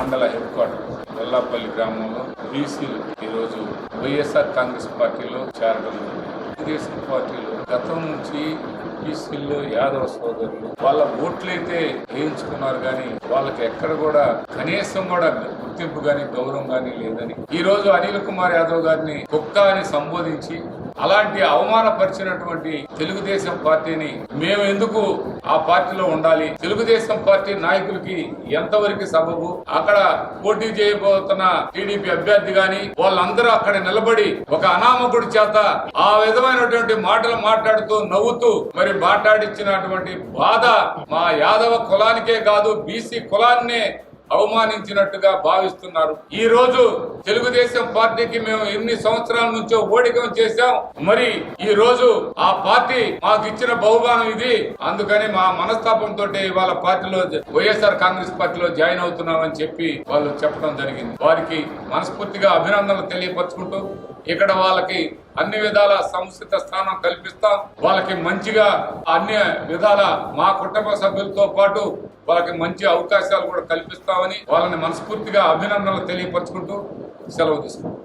మండల head quarter వెల్లాపల్లి గ్రామంలో బీసీలు ఈరోజు వైఎస్ఆర్ కాంగ్రెస్ పార్టీలో చేరడం తెలుగుదేశం పార్టీలో గతం నుంచి బీసీల్లో యాదవ సోదరులు వాళ్ళ ఓట్లయితే వేయించుకున్నారు కానీ వాళ్ళకి ఎక్కడ కూడా కనీసం కూడా గుర్తింపు కానీ గౌరవం కానీ లేదని ఈ రోజు అనిల్ కుమార్ యాదవ్ గారిని కుక్క అని సంబోధించి అలాంటి అవమానపరిచినటువంటి తెలుగుదేశం పార్టీని మేము ఎందుకు ఆ పార్టీలో ఉండాలి? తెలుగుదేశం పార్టీ నాయకులకి ఎంతవరకు సబబు? అక్కడ పోటీ చేయబోతున్న టీడీపీ అభ్యర్థి గాని వాళ్ళందరూ అక్కడ నిలబడి ఒక అనామకుడి చేత ఆ విధమైనటువంటి మాటలు మాట్లాడుతూ నవ్వుతూ మరి మాట్లాడించినటువంటి బాధ మా యాదవ కులానికే కాదు బీసీ కులాన్నే అవమానించినట్టుగా భావిస్తున్నారు. ఈ రోజు తెలుగుదేశం పార్టీకి మేము ఎన్ని సంవత్సరాల నుంచో ఓడికం చేశాం. మరి ఈ రోజు ఆ పార్టీ మాకు ఇచ్చిన బహుమానం ఇది. అందుకని మా మనస్తాపంతో ఇవాళ పార్టీలో వైఎస్ఆర్ కాంగ్రెస్ పార్టీలో జాయిన్ అవుతున్నామని చెప్పి వాళ్ళు చెప్పడం జరిగింది. వారికి మనస్ఫూర్తిగా అభినందనలు తెలియపరచుకుంటూ ఇక్కడ వాళ్ళకి అన్ని విధాల సముచిత స్థానం కల్పిస్తాం. వాళ్ళకి మంచిగా అన్ని విధాల మా కుటుంబ సభ్యులతో పాటు వాళ్ళకి మంచి అవకాశాలు కూడా కల్పిస్తామని వాళ్ళని మనస్ఫూర్తిగా అభినందనలు తెలియపరచుకుంటూ సెలవు తీసుకుంటాం